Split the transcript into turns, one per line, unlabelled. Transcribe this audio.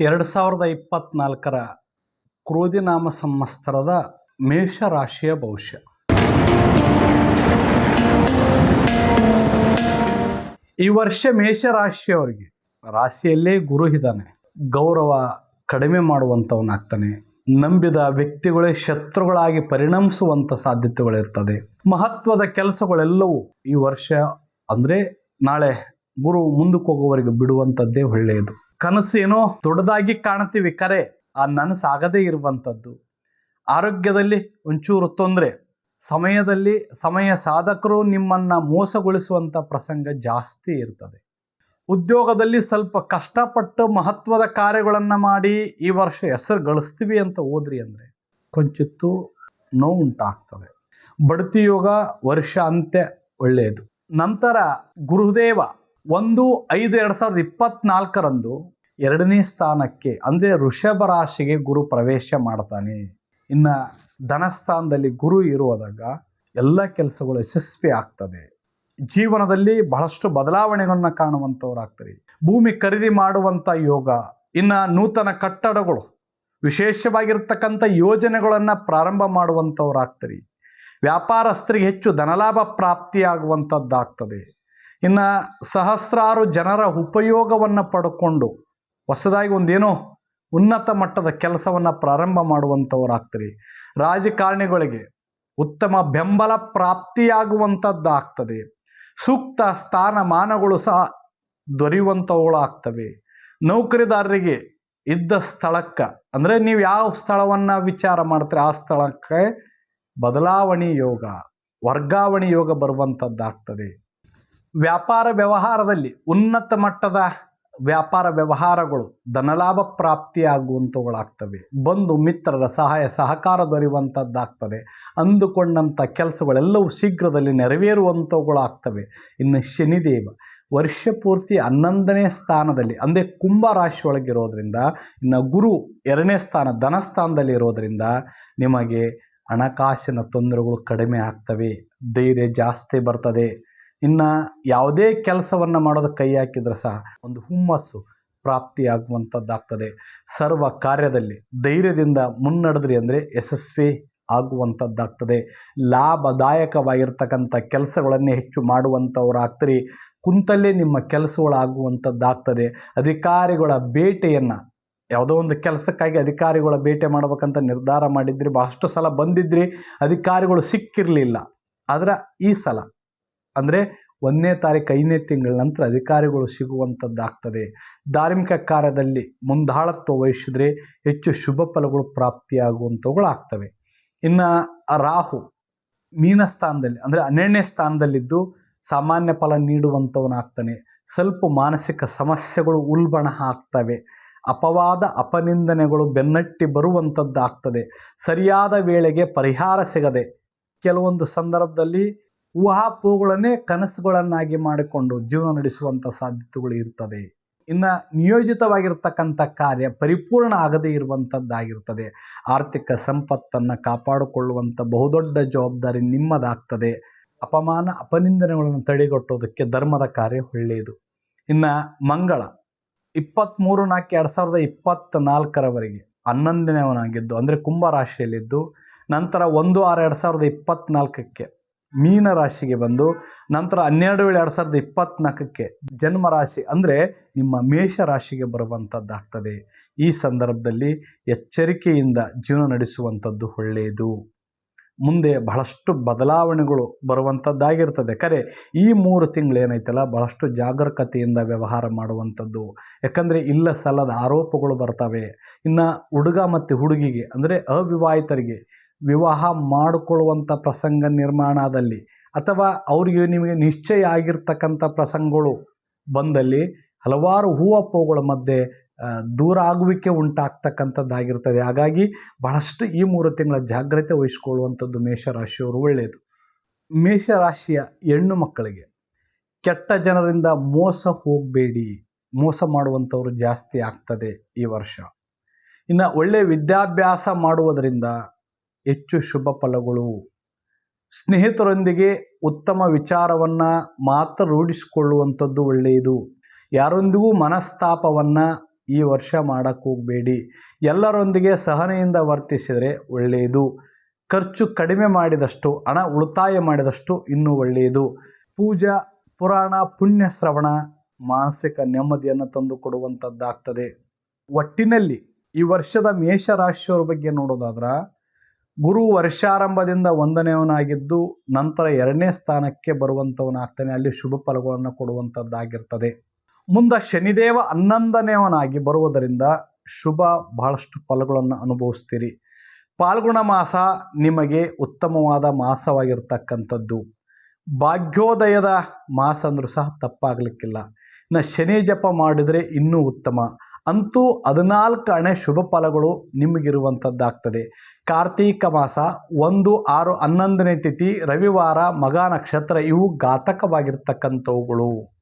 ಎರಡು ಸಾವಿರದ ಇಪ್ಪತ್ನಾಲ್ಕರ ಕ್ರೋಧಿನಾಮ ಸಂವತ್ಸರದ ಮೇಷರಾಶಿಯ ಭವಿಷ್ಯ. ಈ ವರ್ಷ ಮೇಷರಾಶಿಯವರಿಗೆ ರಾಶಿಯಲ್ಲೇ ಗುರು ಇದ್ದಾನೆ. ಗೌರವ ಕಡಿಮೆ ಮಾಡುವಂಥವನಾಗ್ತಾನೆ ನಂಬಿದ ವ್ಯಕ್ತಿಗಳೇ ಶತ್ರುಗಳಾಗಿ ಪರಿಣಮಿಸುವಂಥ ಸಾಧ್ಯತೆಗಳಿರ್ತದೆ. ಮಹತ್ವದ ಕೆಲಸಗಳೆಲ್ಲವೂ ಈ ವರ್ಷ ಅಂದರೆ ನಾಳೆ ಗುರು ಮುಂದಕ್ಕೆ ಹೋಗೋವರೆಗೆ ಬಿಡುವಂಥದ್ದೇ ಒಳ್ಳೆಯದು. ಕನಸು ಏನೋ ದೊಡ್ಡದಾಗಿ ಕಾಣ್ತೀವಿ ಕರೆ. ಆ ನನಸಾಗದೇ ಇರುವಂಥದ್ದು. ಆರೋಗ್ಯದಲ್ಲಿ ಒಂಚೂರು ತೊಂದರೆ. ಸಮಯದಲ್ಲಿ ಸಮಯ ಸಾಧಕರು ನಿಮ್ಮನ್ನು ಮೋಸಗೊಳಿಸುವಂಥ ಪ್ರಸಂಗ ಜಾಸ್ತಿ ಇರ್ತದೆ. ಉದ್ಯೋಗದಲ್ಲಿ ಸ್ವಲ್ಪ ಕಷ್ಟಪಟ್ಟು ಮಹತ್ವದ ಕಾರ್ಯಗಳನ್ನು ಮಾಡಿ ಈ ವರ್ಷ ಹೆಸರು ಗಳಿಸ್ತೀವಿ ಅಂತ ಹೋದ್ರಿ ಅಂದರೆ ಕೊಂಚಿತ್ತು ನೋವು ಉಂಟಾಗ್ತದೆ ಬಡ್ತಿ ಯೋಗ ವರ್ಷ ಅಂತ್ಯ ಒಳ್ಳೆಯದು ನಂತರ ಗುರುದೇವ. ಒಂದು, ಐದು, ಎರಡು ಸಾವಿರದ ಇಪ್ಪತ್ನಾಲ್ಕರಂದು ಎರಡನೇ ಸ್ಥಾನಕ್ಕೆ, ಅಂದರೆ ಋಷಭ ರಾಶಿಗೆ ಗುರು ಪ್ರವೇಶ ಮಾಡ್ತಾನೆ. ಇನ್ನು ಧನಸ್ಥಾನದಲ್ಲಿ ಗುರು ಇರುವಾಗ ಎಲ್ಲ ಕೆಲಸಗಳು ಯಶಸ್ವಿ ಆಗ್ತದೆ. ಜೀವನದಲ್ಲಿ ಬಹಳಷ್ಟು ಬದಲಾವಣೆಗಳನ್ನ ಕಾಣುವಂಥವ್ರಾಗ್ತಾರೆ ಭೂಮಿ ಖರೀದಿ ಮಾಡುವಂಥ ಯೋಗ, ಇನ್ನು ನೂತನ ಕಟ್ಟಡಗಳು, ವಿಶೇಷವಾಗಿರ್ತಕ್ಕಂಥ ಯೋಜನೆಗಳನ್ನು ಪ್ರಾರಂಭ ಮಾಡುವಂಥವ್ರಾಗ್ತಾರೆ ವ್ಯಾಪಾರಸ್ಥರಿಗೆ ಹೆಚ್ಚು ಧನಲಾಭ ಪ್ರಾಪ್ತಿಯಾಗುವಂಥದ್ದಾಗ್ತದೆ ಇನ್ನು ಸಹಸ್ರಾರು ಜನರ ಉಪಯೋಗವನ್ನು ಪಡ್ಕೊಂಡು ಹೊಸದಾಗಿ ಒಂದೇನೋ ಉನ್ನತ ಮಟ್ಟದ ಕೆಲಸವನ್ನು ಪ್ರಾರಂಭ ಮಾಡುವಂಥವರಾಗ್ತೀರಿ. ರಾಜಕಾರಣಿಗಳಿಗೆ ಉತ್ತಮ ಬೆಂಬಲ ಪ್ರಾಪ್ತಿಯಾಗುವಂಥದ್ದಾಗ್ತದೆ. ಸೂಕ್ತ ಸ್ಥಾನಮಾನಗಳು ಸಹ ದೊರೆಯುವಂಥವುಗಳಾಗ್ತವೆ. ನೌಕರಿದಾರರಿಗೆ ಇದ್ದ ಸ್ಥಳಕ್ಕೆ, ಅಂದರೆ ನೀವು ಯಾವ ಸ್ಥಳವನ್ನು ವಿಚಾರ ಮಾಡ್ತೀರಿ, ಆ ಸ್ಥಳಕ್ಕೆ ಬದಲಾವಣೆ ಯೋಗ, ವರ್ಗಾವಣೆ ಯೋಗ ಬರುವಂಥದ್ದಾಗ್ತದೆ. ವ್ಯಾಪಾರ ವ್ಯವಹಾರದಲ್ಲಿ ಉನ್ನತ ಮಟ್ಟದ ವ್ಯಾಪಾರ ವ್ಯವಹಾರಗಳು ಧನಲಾಭ ಪ್ರಾಪ್ತಿಯಾಗುವಂಥವುಗಳಾಗ್ತವೆ. ಬಂಧು ಮಿತ್ರರ ಸಹಾಯ ಸಹಕಾರ ದೊರೆಯುವಂಥದ್ದಾಗ್ತದೆ. ಅಂದುಕೊಂಡಂಥ ಕೆಲಸಗಳೆಲ್ಲವೂ ಶೀಘ್ರದಲ್ಲಿ ನೆರವೇರುವಂಥವುಗಳಾಗ್ತವೆ. ಇನ್ನು ಶನಿದೇವ ವರ್ಷ ಪೂರ್ತಿ ಹನ್ನೊಂದನೇ ಸ್ಥಾನದಲ್ಲಿ, ಅಂದರೆ ಕುಂಭ ರಾಶಿ ಒಳಗಿರೋದ್ರಿಂದ ಇನ್ನು ಗುರು ಎರಡನೇ ಸ್ಥಾನ ಧನಸ್ಥಾನದಲ್ಲಿ ಇರೋದರಿಂದ ನಿಮಗೆ ಹಣಕಾಸಿನ ತೊಂದರೆಗಳು ಕಡಿಮೆ ಆಗ್ತವೆ. ಧೈರ್ಯ ಜಾಸ್ತಿ ಬರ್ತದೆ. ಇನ್ನು ಯಾವುದೇ ಕೆಲಸವನ್ನು ಮಾಡೋದಕ್ಕೆ ಕೈ ಹಾಕಿದ್ರೆ ಸಹ ಒಂದು ಹುಮ್ಮಸ್ಸು ಪ್ರಾಪ್ತಿಯಾಗುವಂಥದ್ದಾಗ್ತದೆ. ಸರ್ವ ಕಾರ್ಯದಲ್ಲಿ ಧೈರ್ಯದಿಂದ ಮುನ್ನಡೆದ್ರಿ ಅಂದರೆ ಯಶಸ್ವಿ ಆಗುವಂಥದ್ದಾಗ್ತದೆ. ಲಾಭದಾಯಕವಾಗಿರ್ತಕ್ಕಂಥ ಕೆಲಸಗಳನ್ನೇ ಹೆಚ್ಚು ಮಾಡುವಂಥವ್ರಾಗ್ತೀರಿ. ಕುಂತಲ್ಲೇ ನಿಮ್ಮ ಕೆಲಸಗಳಾಗುವಂಥದ್ದಾಗ್ತದೆ. ಅಧಿಕಾರಿಗಳ ಬೇಟೆಯನ್ನು, ಯಾವುದೋ ಒಂದು ಕೆಲಸಕ್ಕಾಗಿ ಅಧಿಕಾರಿಗಳ ಬೇಟೆ ಮಾಡಬೇಕಂತ ನಿರ್ಧಾರ ಮಾಡಿದ್ರಿ, ಬಹಳಷ್ಟು ಸಲ ಬಂದಿದ್ರಿ, ಅಧಿಕಾರಿಗಳು ಸಿಕ್ಕಿರಲಿಲ್ಲ. ಆದ್ರೆ ಈ ಸಲ ಅಂದರೆ ಒಂದನೇ ತಾರೀಕು ಐದನೇ ತಿಂಗಳ ನಂತರ ಅಧಿಕಾರಿಗಳು ಸಿಗುವಂಥದ್ದಾಗ್ತದೆ ಧಾರ್ಮಿಕ ಕಾರ್ಯದಲ್ಲಿ ಮುಂದಾಳತ್ವ ವಹಿಸಿದರೆ ಹೆಚ್ಚು ಶುಭ ಫಲಗಳು ಪ್ರಾಪ್ತಿಯಾಗುವಂಥವುಗಳಾಗ್ತವೆ ಇನ್ನು ರಾಹು ಮೀನ ಸ್ಥಾನದಲ್ಲಿ ಅಂದರೆ ಹನ್ನೆರಡನೇ ಸ್ಥಾನದಲ್ಲಿದ್ದು ಸಾಮಾನ್ಯ ಫಲ ನೀಡುವಂಥವನಾಗ್ತಾನೆ ಸ್ವಲ್ಪ ಮಾನಸಿಕ ಸಮಸ್ಯೆಗಳು ಉಲ್ಬಣ ಆಗ್ತವೆ. ಅಪವಾದ ಅಪನಿಂದನೆಗಳು ಬೆನ್ನಟ್ಟಿ ಬರುವಂಥದ್ದಾಗ್ತದೆ ಸರಿಯಾದ ವೇಳೆಗೆ ಪರಿಹಾರ ಸಿಗದೆ ಕೆಲವೊಂದು ಸಂದರ್ಭದಲ್ಲಿ ಊಹಾಪೋಹಗಳನ್ನೇ ಕನಸುಗಳನ್ನಾಗಿ ಮಾಡಿಕೊಂಡು ಜೀವನ ನಡೆಸುವಂಥ ಸಾಧ್ಯತೆಗಳು ಇರ್ತದೆ. ಇನ್ನು ನಿಯೋಜಿತವಾಗಿರ್ತಕ್ಕಂಥ ಕಾರ್ಯ ಪರಿಪೂರ್ಣ ಆಗದೇ ಇರುವಂಥದ್ದಾಗಿರ್ತದೆ. ಆರ್ಥಿಕ ಸಂಪತ್ತನ್ನು ಕಾಪಾಡಿಕೊಳ್ಳುವಂಥ ಬಹುದೊಡ್ಡ ಜವಾಬ್ದಾರಿ ನಿಮ್ಮದಾಗ್ತದೆ. ಅಪಮಾನ, ಅಪನಿಂದನೆಗಳನ್ನು ತಡೆಗಟ್ಟೋದಕ್ಕೆ ಧರ್ಮದ ಕಾರ್ಯ ಒಳ್ಳೆಯದು. ಇನ್ನು ಮಂಗಳ ಇಪ್ಪತ್ತ್ಮೂರು ನಾಲ್ಕು ಎರಡು ಸಾವಿರದ ಇಪ್ಪತ್ತ್ನಾಲ್ಕರವರೆಗೆ ಹನ್ನೊಂದನೇವನಾಗಿದ್ದು ಅಂದರೆ ಕುಂಭರಾಶಿಯಲ್ಲಿದ್ದು ನಂತರ ಒಂದು ಆರು ಎರಡು ಸಾವಿರದ ಇಪ್ಪತ್ತ್ನಾಲ್ಕಕ್ಕೆ ಮೀನ ರಾಶಿಗೆ ಬಂದು ನಂತರ ಹನ್ನೆರಡು ಏಳು ಎರಡು ಸಾವಿರದ ಇಪ್ಪತ್ತ್ನಾಲ್ಕಕ್ಕೆ ಜನ್ಮ ರಾಶಿ ಅಂದರೆ ನಿಮ್ಮ ಮೇಷ ರಾಶಿಗೆ ಬರುವಂಥದ್ದಾಗ್ತದೆ ಈ ಸಂದರ್ಭದಲ್ಲಿ ಎಚ್ಚರಿಕೆಯಿಂದ ಜೀವನ ನಡೆಸುವಂಥದ್ದು ಒಳ್ಳೆಯದು. ಮುಂದೆ ಬಹಳಷ್ಟು ಬದಲಾವಣೆಗಳು ಬರುವಂಥದ್ದಾಗಿರ್ತದೆ ಕರೆ, ಈ ಮೂರು ತಿಂಗಳು ಏನೈತಲ್ಲ, ಬಹಳಷ್ಟು ಜಾಗರೂಕತೆಯಿಂದ ವ್ಯವಹಾರ ಮಾಡುವಂಥದ್ದು ಯಾಕಂದರೆ ಇಲ್ಲ ಸಲ್ಲದ ಆರೋಪಗಳು ಬರ್ತವೆ. ಇನ್ನು ಹುಡುಗ ಮತ್ತು ಹುಡುಗಿಗೆ ಅಂದರೆ ಅವಿವಾಹಿತರಿಗೆ ವಿವಾಹ ಮಾಡಿಕೊಳ್ಳುವಂಥ ಪ್ರಸಂಗ ನಿರ್ಮಾಣದಲ್ಲಿ ಅಥವಾ ಅವರಿಗೆ ನಿಮಗೆ ನಿಶ್ಚಯ ಆಗಿರ್ತಕ್ಕಂಥ ಪ್ರಸಂಗಗಳು ಬಂದಲ್ಲಿ ಹಲವಾರು ಹೂವಪ್ಪುಗಳ ಮಧ್ಯೆ ದೂರ ಆಗುವಿಕೆ ಉಂಟಾಗ್ತಕ್ಕಂಥದ್ದಾಗಿರ್ತದೆ. ಹಾಗಾಗಿ ಬಹಳಷ್ಟು ಈ ಮೂರು ತಿಂಗಳ ಜಾಗ್ರತೆ ವಹಿಸ್ಕೊಳ್ಳುವಂಥದ್ದು ಮೇಷರಾಶಿಯವರು ಒಳ್ಳೆಯದು. ಮೇಷರಾಶಿಯ ಹೆಣ್ಣು ಮಕ್ಕಳಿಗೆ ಕೆಟ್ಟ ಜನರಿಂದ ಮೋಸ ಹೋಗಬೇಡಿ, ಮೋಸ ಮಾಡುವಂಥವ್ರು ಜಾಸ್ತಿ ಆಗ್ತದೆ ಈ ವರ್ಷ. ಇನ್ನು ಒಳ್ಳೆಯ ವಿದ್ಯಾಭ್ಯಾಸ ಮಾಡುವುದರಿಂದ ಹೆಚ್ಚು ಶುಭ ಫಲಗಳು. ಸ್ನೇಹಿತರೊಂದಿಗೆ ಉತ್ತಮ ವಿಚಾರವನ್ನು ಮಾತ್ರ ರೂಢಿಸಿಕೊಳ್ಳುವಂಥದ್ದು ಒಳ್ಳೆಯದು. ಯಾರೊಂದಿಗೂ ಮನಸ್ತಾಪವನ್ನು ಈ ವರ್ಷ ಮಾಡೋಕ್ಕೆ ಹೋಗಬೇಡಿ. ಎಲ್ಲರೊಂದಿಗೆ ಸಹನೆಯಿಂದ ವರ್ತಿಸಿದರೆ ಒಳ್ಳೆಯದು. ಖರ್ಚು ಕಡಿಮೆ ಮಾಡಿದಷ್ಟು, ಹಣ ಉಳಿತಾಯ ಮಾಡಿದಷ್ಟು ಇನ್ನೂ ಒಳ್ಳೆಯದು. ಪೂಜಾ, ಪುರಾಣ, ಪುಣ್ಯ ಶ್ರವಣ ಮಾನಸಿಕ ನೆಮ್ಮದಿಯನ್ನು ತಂದು ಕೊಡುವಂಥದ್ದಾಗ್ತದೆ. ಒಟ್ಟಿನಲ್ಲಿ ಈ ವರ್ಷದ ಮೇಷರಾಶಿಯವರ ಬಗ್ಗೆ ನೋಡೋದಾದ್ರೆ ಗುರು ವರ್ಷಾರಂಭದಿಂದ ಒಂದನೆಯವನಾಗಿದ್ದು ನಂತರ ಎರಡನೇ ಸ್ಥಾನಕ್ಕೆ ಬರುವಂಥವನಾಗ್ತಾನೆ. ಅಲ್ಲಿ ಶುಭ ಫಲಗಳನ್ನು ಕೊಡುವಂಥದ್ದಾಗಿರ್ತದೆ. ಮುಂದೆ ಶನಿದೇವ ಹನ್ನೊಂದನೆಯವನಾಗಿ ಬರುವುದರಿಂದ ಶುಭ ಬಹಳಷ್ಟು ಫಲಗಳನ್ನು ಅನುಭವಿಸ್ತೀರಿ. ಪಾಲ್ಗುಣ ಮಾಸ ನಿಮಗೆ ಉತ್ತಮವಾದ ಮಾಸವಾಗಿರ್ತಕ್ಕಂಥದ್ದು. ಭಾಗ್ಯೋದಯದ ಮಾಸ ಅಂದರೂ ಸಹ ತಪ್ಪಾಗಲಿಕ್ಕಿಲ್ಲ. ಇನ್ನು ಶನಿ ಜಪ ಮಾಡಿದರೆ ಇನ್ನೂ ಉತ್ತಮ. ಅಂತೂ ಹದಿನಾಲ್ಕು ಹಣೆ ಶುಭ ಫಲಗಳು ನಿಮಗಿರುವಂಥದ್ದಾಗ್ತದೆ. ಕಾರ್ತೀಕ ಮಾಸ ಒಂದು ಆರು ಹನ್ನೊಂದನೇ ತಿಥಿ ರವಿವಾರ ಮಗ ನಕ್ಷತ್ರ ಇವು ಘಾತಕವಾಗಿರ್ತಕ್ಕಂಥವುಗಳು.